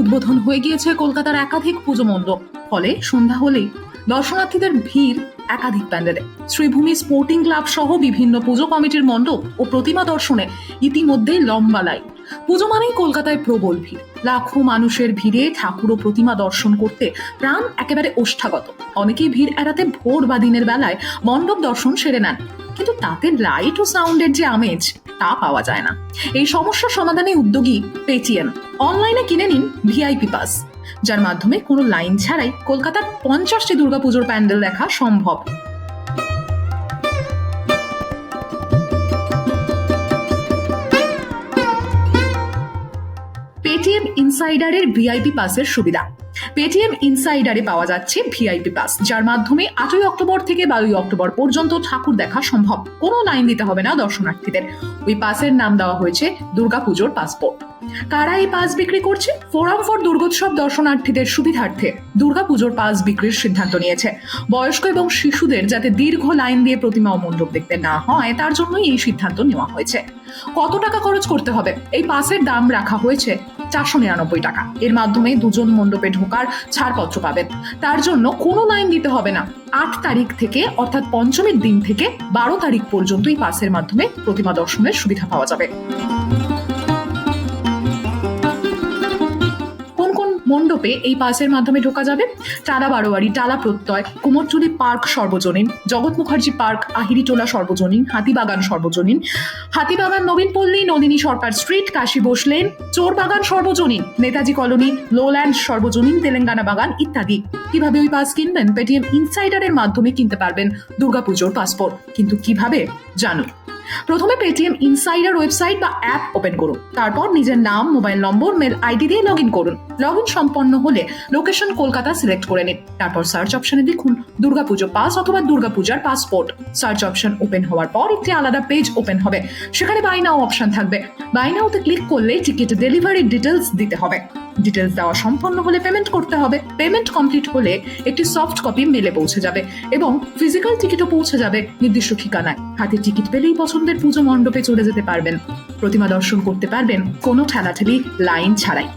উদ্বোধন হয়ে গিয়েছে কলকাতার একাধিক পুজো মণ্ডপ। ফলে সন্ধ্যা হলেই দর্শনার্থীদের ভিড় একাধিক প্যান্ডেলে। শ্রীভূমি স্পোর্টিং ক্লাব সহ বিভিন্ন পুজো কমিটির মণ্ডপ ও প্রতিমা দর্শনে ইতিমধ্যেই লম্বা লাইন। পুজো মানেই কলকাতায় প্রবল ভিড়। লাখো মানুষের ভিড়ে ঠাকুর ও প্রতিমা দর্শন করতে প্রাণ একেবারে ওষ্ঠাগত। অনেকেই ভিড় এড়াতে ভোর বা দিনের বেলায় মণ্ডপ দর্শন সেরে নেন। কিন্তু তাতে লাইট ও সাউন্ডের যে আমেজ তা পাওয়া যায় না। এই সমস্যা সমাধানে উদ্যোগী পেটিএম অনলাইনে কিনে নিন ভিআইপি পাস যার মাধ্যমে কোনো লাইন ছাড়াই কলকাতার পঞ্চাশটি দুর্গাপুজোর প্যান্ডেল দেখা সম্ভব। ইনসাইডারের ভিআইপি পাসের সুবিধা। পেটিএম ইনসাইডারে পাওয়া যাচ্ছে ভিআইপি পাস, যার মাধ্যমে আটই অক্টোবর থেকে বারোই অক্টোবর পর্যন্ত ঠাকুর দেখা সম্ভব। কোনো লাইন দিতে হবে না দর্শনার্থীদের। ওই পাসের নাম দেওয়া হয়েছে দুর্গাপুজোর পাসপোর্ট। কারা এই পাস বিক্রি করছে? ফোরাম ফর দুর্গোৎসব দর্শনার্থীদের সুবিধার্থে দুর্গাপুজোর পাস বিক্রির সিদ্ধান্ত নিয়েছে। বয়স্ক এবং শিশুদের যাতে দীর্ঘ লাইন দিয়ে প্রতিমা ও মণ্ডপ দেখতে না হয়, তার জন্যই এই সিদ্ধান্ত নেওয়া হয়েছে। কত টাকা খরচ করতে হবে? এই পাসের দাম রাখা হয়েছে চারশো নিরানব্বই টাকা। এর মাধ্যমে দুজন মণ্ডপে ঢোকার ছাড়পত্র পাবেন। তার জন্য কোনো লাইন দিতে হবে না। আট তারিখ থেকে, অর্থাৎ পঞ্চমের দিন থেকে বারো তারিখ পর্যন্তই পাসের মাধ্যমে প্রতিমা দর্শনের সুবিধা পাওয়া যাবে। মণ্ডপে এই পাসের মাধ্যমে ঢোকা যাবে। টালা বারোয়ারি, টালা প্রত্যয় কুমোরটুলি পার্ক সর্বজনীন, জগৎ মুখার্জি পার্ক, আহিরিটোলা সর্বজনীন, হাতিবাগান সর্বজনীন। হাতিবাগান নবীন পল্লী নলিনী সরকার স্ট্রিট, কাশী বোস লেন, চোরবাগান সর্বজনীন, নেতাজি কলোনি লোল্যান্ড সর্বজনীন, তেলেঙ্গানা বাগান ইত্যাদি। কীভাবে ওই পাস কিনবেন? পেটিএম ইনসাইডারের মাধ্যমে কিনতে পারবেন দুর্গাপুজোর পাসপোর্ট। কিন্তু কীভাবে? জানুন। প্রথমে পেটিএম ইনসাইডার ওয়েবসাইট বা অ্যাপ ওপেন করুন। তারপর নিজের নাম মোবাইল নম্বর মেল আইডি দিয়ে লগ করুন। লগ সম্পন্ন হলে লোকেশন কলকাতা সিলেক্ট করে নিন। তারপর সার্চ অপশনে লিখুন দুর্গাপুজো পাস অথবা দুর্গাপূজার পাসপোর্ট সার্চ অপশন ওপেন হওয়ার পর একটি আলাদা পেজ ওপেন হবে। সেখানে বাই নাও অপশন থাকবে। বাই নাওতে ক্লিক করলে টিকিট ডেলিভারি ডিটেলস দিতে হবে। ডিটেলস দেওয়া সম্পন্ন হলে পেমেন্ট করতে হবে। পেমেন্ট কমপ্লিট হলে একটি সফট কপি মেলে পৌঁছে যাবে এবং ফিজিক্যাল টিকিটও পৌঁছে যাবে নির্দিষ্ট ঠিকানায়। হাতে টিকিট পেলেই পছন্দের পুজো মণ্ডপে চলে যেতে পারবেন। প্রতিমা দর্শন করতে পারবেন কোনো ঠেলাঠেলি লাইন ছাড়াই।